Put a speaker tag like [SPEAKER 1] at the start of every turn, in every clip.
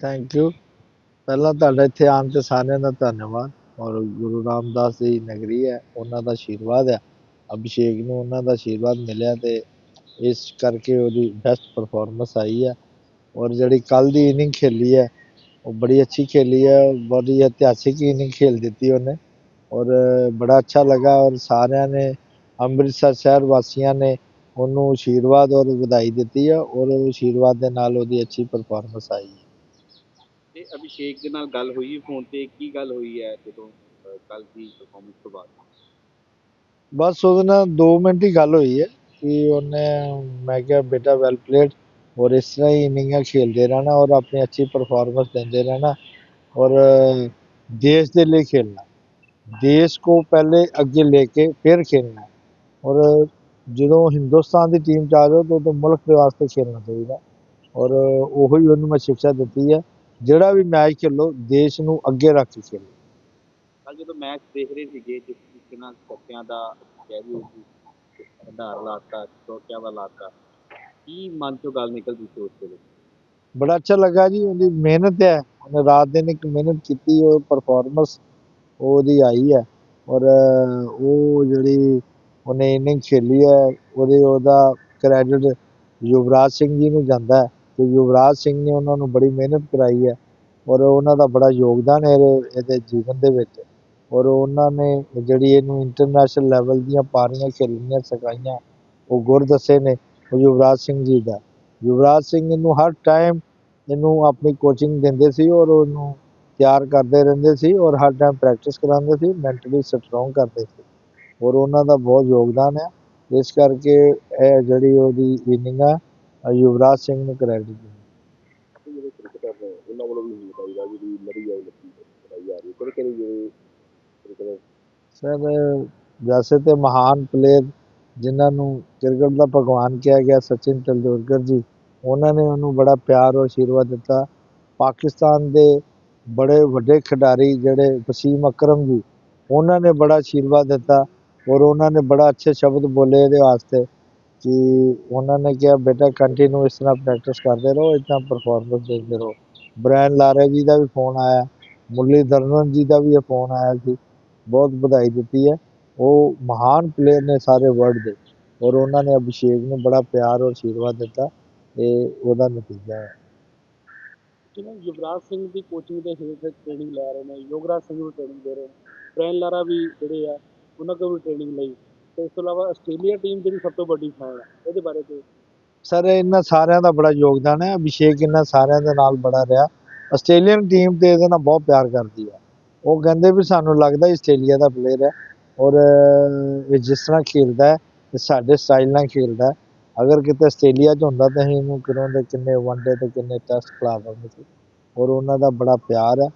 [SPEAKER 1] Thank you ਪਹਿਲਾਂ ਤੁਹਾਡਾ ਇੱਥੇ ਆਉਣ ਤੇ ਸਾਰਿਆਂ ਦਾ ਧੰਨਵਾਦ ਔਰ ਗੁਰੂ ਰਾਮਦਾਸ ਦੀ ਨਗਰੀ ਹੈ, ਉਹਨਾਂ ਦਾ ਆਸ਼ੀਰਵਾਦ ਹੈ। ਅਭਿਸ਼ੇਕ ਨੂੰ ਉਹਨਾਂ ਦਾ ਆਸ਼ੀਰਵਾਦ ਮਿਲਿਆ ਤੇ ਇਸ ਕਰਕੇ ਉਹਦੀ ਬੈਸਟ ਪਰਫਾਰਮੈਂਸ ਆਈ ਹੈ। ਔਰ ਜਿਹੜੀ ਕੱਲ ਦੀ ਇਨਿੰਗ ਖੇਲੀ ਹੈ, ਉਹ ਬੜੀ ਅੱਛੀ ਖੇਲੀ ਹੈ, ਬੜੀ ਇਤਿਹਾਸਿਕ ਇਨਿੰਗ ਖੇਲ ਦਿੱਤੀ ਉਹਨੇ। ਔਰ ਬੜਾ ਅੱਛਾ ਲੱਗਾ ਔਰ ਸਾਰਿਆਂ ਨੇ, ਅੰਮ੍ਰਿਤਸਰ ਸ਼ਹਿਰ ਵਾਸੀਆਂ ਨੇ ਉਹਨੂੰ ਆਸ਼ੀਰਵਾਦ ਔਰ ਵਧਾਈ ਦਿੱਤੀ ਹੈ ਔਰ ਉਹ ਆਸ਼ੀਰਵਾਦ ਦੇ ਨਾਲ ਉਹਦੀ ਅੱਛੀ ਪਰਫਾਰਮੈਂਸ ਆਈ ਹੈ।
[SPEAKER 2] ਅਭਿਸ਼ੇਕ ਦੇ ਨਾਲ ਗੱਲ ਹੋਈ ਫੋਨ ਤੇ, ਕੀ ਗੱਲ ਹੋਈ ਹੈ ਜਦੋਂ ਕੱਲ ਦੀ ਪਰਫਾਰਮੈਂਸ ਤੋਂ ਬਾਅਦ?
[SPEAKER 1] ਬਸ ਉਹਦੇ ਨਾਲ 2 ਮਿੰਟ ਹੀ ਗੱਲ ਹੋਈ ਹੈ ਕਿ ਉਹਨੇ, ਮੈਂ ਕਿਹਾ, ਬੇਟਾ ਵੈਲ ਪਲੇਡ ਔਰ ਇਸ ਤਰ੍ਹਾਂ ਹੀ ਇਨਿੰਗਾਂ ਖੇਲਦੇ ਰਹਿਣਾ ਔਰ ਆਪਣੀ ਅੱਛੀ ਪਰਫਾਰਮੈਂਸ ਦਿੰਦੇ ਰਹਿਣਾ ਔਰ ਦੇਸ਼ ਦੇ ਲਈ ਖੇਲਣਾ। ਦੇਸ਼ ਕੋ ਪਹਿਲੇ ਅੱਗੇ ਲੈ ਕੇ ਫਿਰ ਖੇਲਣਾ ਔਰ ਜਦੋਂ ਹਿੰਦੁਸਤਾਨ ਦੀ ਟੀਮ ਚ ਆ ਜਾਓ ਤਾਂ ਮੁਲਕ ਦੇ ਵਾਸਤੇ ਖੇਲਣਾ ਚਾਹੀਦਾ ਔਰ ਉਹੀ ਉਹਨੂੰ ਮੈਂ ਸਿੱਖਿਆ ਦਿੱਤੀ ਹੈ ਜਿਹੜਾ ਵੀ ਮੈਚ ਖੇਲੋ ਦੇਸ਼ ਨੂੰ ਅੱਗੇ ਰੱਖ ਕੇ ਖੇਲੋ।
[SPEAKER 2] ਕੱਲ ਜਦੋਂ ਮੈਚ ਦੇਖ ਰਹੇ ਸੀਗੇ ਜਿਸ ਤਰੀਕੇ ਨਾਲ ਸੱਤਿਆਂ ਦਾ ਕਹਿ ਵੀ ਸੀ ਆਧਾਰ ਲਾਤਾ ਚੌਕਿਆਂ ਦਾ ਲਾਤਾ ਕੀ ਮਨ ਚੋਂ ਗੱਲ ਨਿਕਲਦੀ ਸੀ ਉਸ ਵੇਲੇ?
[SPEAKER 1] ਬੜਾ ਅੱਛਾ ਲੱਗਾ ਜੀ ਉਹਦੀ ਮਿਹਨਤ ਹੈ। ਉਹਨੇ ਰਾਤ ਦਿਨ ਇੱਕ ਮਿਹਨਤ ਕੀਤੀ ਉਹ ਪਰਫਾਰਮੈਂਸ ਉਹਦੀ ਆਈ ਹੈ। ਔਰ ਉਹ ਜਿਹੜੀ ਉਹਨੇ ਇਨਿੰਗ ਖੇਲੀ ਹੈ ਉਹਦੇ ਉਹਦਾ ਕ੍ਰੈਡਿਟ ਯੁਵਰਾਜ ਸਿੰਘ ਜੀ ਨੂੰ ਜਾਂਦਾ ਹੈ। ਕਿ ਯੁਵਰਾਜ ਸਿੰਘ ਨੇ ਉਹਨਾਂ ਨੂੰ ਬੜੀ ਮਿਹਨਤ ਕਰਾਈ ਹੈ ਔਰ ਉਹਨਾਂ ਦਾ ਬੜਾ ਯੋਗਦਾਨ ਹੈ ਇਹਦੇ ਇਹਦੇ ਜੀਵਨ ਦੇ ਵਿੱਚ। ਔਰ ਉਹਨਾਂ ਨੇ ਜਿਹੜੀ ਇਹਨੂੰ ਇੰਟਰਨੈਸ਼ਨਲ ਲੈਵਲ ਦੀਆਂ ਪਾਰੀਆਂ ਖੇਲਣੀਆਂ ਸਿਖਾਈਆਂ, ਉਹ ਗੁਰ ਦੱਸੇ ਨੇ, ਉਹ ਯੁਵਰਾਜ ਸਿੰਘ ਜੀ ਦਾ। ਯੁਵਰਾਜ ਸਿੰਘ ਇਹਨੂੰ ਹਰ ਟਾਈਮ ਇਹਨੂੰ ਆਪਣੀ ਕੋਚਿੰਗ ਦਿੰਦੇ ਸੀ ਔਰ ਉਹਨੂੰ ਤਿਆਰ ਕਰਦੇ ਰਹਿੰਦੇ ਸੀ ਔਰ ਹਰ ਟਾਈਮ ਪ੍ਰੈਕਟਿਸ ਕਰਾਉਂਦੇ ਸੀ ਮੈਂਟਲੀ ਸਟਰੋਂਗ ਕਰਦੇ ਸੀ। ਔਰ ਉਹਨਾਂ ਦਾ ਬਹੁਤ ਯੋਗਦਾਨ ਹੈ। ਇਸ ਕਰਕੇ ਇਹ ਜਿਹੜੀ ਉਹਦੀ ਇਨਿੰਗ ਆ ਯੁਵਰਾਜ ਸਿੰਘ ਨੂੰ ਕ੍ਰੈਡਿਟ ਦਿੰਦੇ
[SPEAKER 2] ਜਿਹੜੇ ਕ੍ਰਿਕਟਰ ਨੇ ਉਹਨਾਂ ਵੱਲੋਂ ਵੀ ਹੋਣੀ ਚਾਹੀਦਾ ਜਿਹੜੀ ਲੜੀ ਆਈ ਲੱਗੀ ਕਰਾਈ ਜਾ ਰਹੀ ਕਿਹੜੇ ਕਿਹੜੇ ਜਿਹੜੇ ਕ੍ਰਿਕਟਰ
[SPEAKER 1] ਸਰ, ਵੈਸੇ ਤੇ ਮਹਾਨ ਪਲੇਅਰ ਜਿਨ੍ਹਾਂ ਨੂੰ ਕ੍ਰਿਕਟ ਦਾ ਭਗਵਾਨ ਕਿਹਾ ਗਿਆ, ਸਚਿਨ ਤੇਂਦੁਲਕਰ ਜੀ, ਉਹਨਾਂ ਨੇ ਉਹਨੂੰ ਬੜਾ ਪਿਆਰ ਔਰ ਆਸ਼ੀਰਵਾਦ ਦਿੱਤਾ। ਪਾਕਿਸਤਾਨ ਦੇ ਬੜੇ ਵੱਡੇ ਖਿਡਾਰੀ ਜਿਹੜੇ ਵਸੀਮ ਅਕਰਮ ਜੀ, ਉਹਨਾਂ ਨੇ ਬੜਾ ਆਸ਼ੀਰਵਾਦ ਦਿੱਤਾ ਔਰ ਉਹਨਾਂ ਨੇ ਬੜਾ ਅੱਛੇ ਸ਼ਬਦ ਬੋਲੇ ਇਹਦੇ ਵਾਸਤੇ। ਕਿ ਉਹਨਾਂ ਨੇ ਕਿਹਾ, ਬੇਟਾ ਕੰਟੀਨਿਊ ਇਸ ਤਰ੍ਹਾਂ ਪ੍ਰੈਕਟਿਸ ਕਰਦੇ ਰਹੋ ਇਸ ਤਰ੍ਹਾਂ ਪਰਫਾਰਮੈਂਸ ਦੇਖਦੇ ਰਹੋ। ਬ੍ਰੈਨ ਲਾਰੇ ਜੀ ਦਾ ਵੀ ਫੋਨ ਆਇਆ ਮੁਰਲੀਧਰਨ ਜੀ ਦਾ ਵੀ ਇਹ ਫੋਨ ਆਇਆ ਸੀ। ਬਹੁਤ ਵਧਾਈ ਦਿੱਤੀ ਹੈ। ਉਹ ਮਹਾਨ ਪਲੇਅਰ ਨੇ ਸਾਰੇ ਵਰਲਡ ਦੇ, ਔਰ ਉਹਨਾਂ ਨੇ ਅਭਿਸ਼ੇਕ ਨੂੰ ਬੜਾ ਪਿਆਰ ਔਰ ਆਸ਼ੀਰਵਾਦ ਦਿੱਤਾ ਇਹ ਉਹਦਾ ਨਤੀਜਾ ਹੈ।
[SPEAKER 2] ਜਿਵੇਂ ਯੁਵਰਾਜ ਸਿੰਘ ਦੀ ਕੋਚਿੰਗ ਦੇ ਹੇਠ ਟ੍ਰੇਨਿੰਗ ਲੈ ਰਹੇ ਨੇ। ਯੋਗਰਾਜ ਸਿੰਘ ਨੂੰ ਟ੍ਰੇਨਿੰਗ ਦੇ ਰਹੇ ਬ੍ਰੈਨ ਲਾਰਾ ਵੀ ਜਿਹੜੇ ਆ, ਉਹਨਾਂ ਕੋਲ ਵੀ ਟ੍ਰੇਨਿੰਗ ਲਈ। ਤੇ ਇਸ ਤੋਂ ਇਲਾਵਾ ਆਸਟ੍ਰੇਲੀਆ ਟੀਮ ਜਿਹੜੀ ਸਭ ਤੋਂ ਵੱਡੀ ਫੈਨ ਹੈ। ਇਹਦੇ ਬਾਰੇ ਤੇ
[SPEAKER 1] ਸਰ, ਇਹਨਾਂ ਸਾਰਿਆਂ ਦਾ ਬੜਾ ਯੋਗਦਾਨ ਹੈ। ਅਭਿਸ਼ੇਕ ਇਹਨਾਂ ਸਾਰਿਆਂ ਦੇ ਨਾਲ ਬੜਾ ਰਿਹਾ। ਆਸਟ੍ਰੇਲੀਅਨ ਟੀਮ ਤੇ ਇਹਦੇ ਨਾਲ ਬਹੁਤ ਪਿਆਰ ਕਰਦੀ ਹੈ। ਉਹ ਕਹਿੰਦੇ ਵੀ ਸਾਨੂੰ ਲੱਗਦਾ ਆਸਟ੍ਰੇਲੀਆ ਦਾ ਪਲੇਅਰ ਹੈ ਔਰ ਇਹ ਜਿਸ ਤਰ੍ਹਾਂ ਖੇਡਦਾ ਹੈ, ਇਹ ਸਾਡੇ ਸਟਾਈਲ ਨਾਲ ਖੇਡਦਾ ਅਗਰ ਕਿਤੇ ਆਸਟ੍ਰੇਲੀਆ 'ਚ ਹੁੰਦਾ ਤਾਂ ਅਸੀਂ ਇਹਨੂੰ ਕਿਰੋਂ ਦੇ ਕਿੰਨੇ ਵਨਡੇ ਤੇ ਕਿੰਨੇ ਟੈਸਟ ਖਿਲਾ ਦਿੰਦੇ ਸੀ ਔਰ ਉਹਨਾਂ ਦਾ ਬੜਾ ਪਿਆਰ ਹੈ।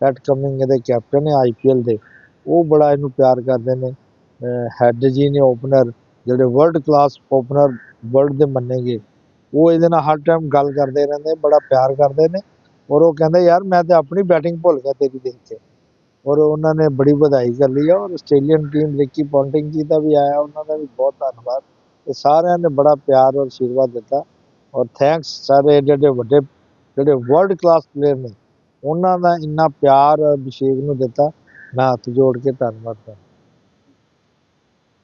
[SPEAKER 1] ਪੈਟ ਕਮਿੰਗ ਇਹਦੇ ਕੈਪਟਨ ਹੈ ਆਈਪੀਐਲ ਦੇ। ਉਹ ਬੜਾ ਇਹਨੂੰ ਪਿਆਰ ਕਰਦੇ ਨੇ। ਹੈਡ ਜੀ ਨੇ ਓਪਨਰ ਜਿਹੜੇ ਵਰਲਡ ਕਲਾਸ ਓਪਨਰ ਵਰਲਡ ਦੇ ਮੰਨੇ ਗਏ ਉਹ ਇਹਦੇ ਨਾਲ ਹਰ ਟਾਈਮ ਗੱਲ ਕਰਦੇ ਰਹਿੰਦੇ ਬੜਾ ਪਿਆਰ ਕਰਦੇ ਨੇ ਔਰ ਉਹ ਕਹਿੰਦੇ, ਯਾਰ, ਮੈਂ ਤੇ ਆਪਣੀ ਬੈਟਿੰਗ ਭੁੱਲ ਗਿਆ ਤੇਰੀ ਦੇਖ ਕੇ। ਔਰ ਉਹਨਾਂ ਨੇ ਬੜੀ ਵਧਾਈ ਕਰ ਲਈ ਹੈ ਔਰ ਆਸਟ੍ਰੇਲੀਅਨ ਟੀਮ ਰਿੱਕੀ ਪੌਂਟਿੰਗ ਜੀ ਦਾ ਵੀ ਆਇਆ, ਉਹਨਾਂ ਦਾ ਵੀ ਬਹੁਤ ਧੰਨਵਾਦ। ਤੇ ਸਾਰਿਆਂ ਨੇ ਬੜਾ ਪਿਆਰ ਔਰ ਆਸ਼ੀਰਵਾਦ ਦਿੱਤਾ ਔਰ ਥੈਂਕਸ ਸਾਰੇ ਜਿਹੜੇ ਵੱਡੇ, ਜਿਹੜੇ ਵਰਲਡ ਕਲਾਸ ਪਲੇਅਰ ਨੇ, ਉਹਨਾਂ ਦਾ ਇੰਨਾ ਪਿਆਰ ਅਭਿਸ਼ੇਕ ਨੂੰ ਦਿੱਤਾ। ਮੈਂ ਹੱਥ ਜੋੜ ਕੇ ਧੰਨਵਾਦ ਕਰਦਾ।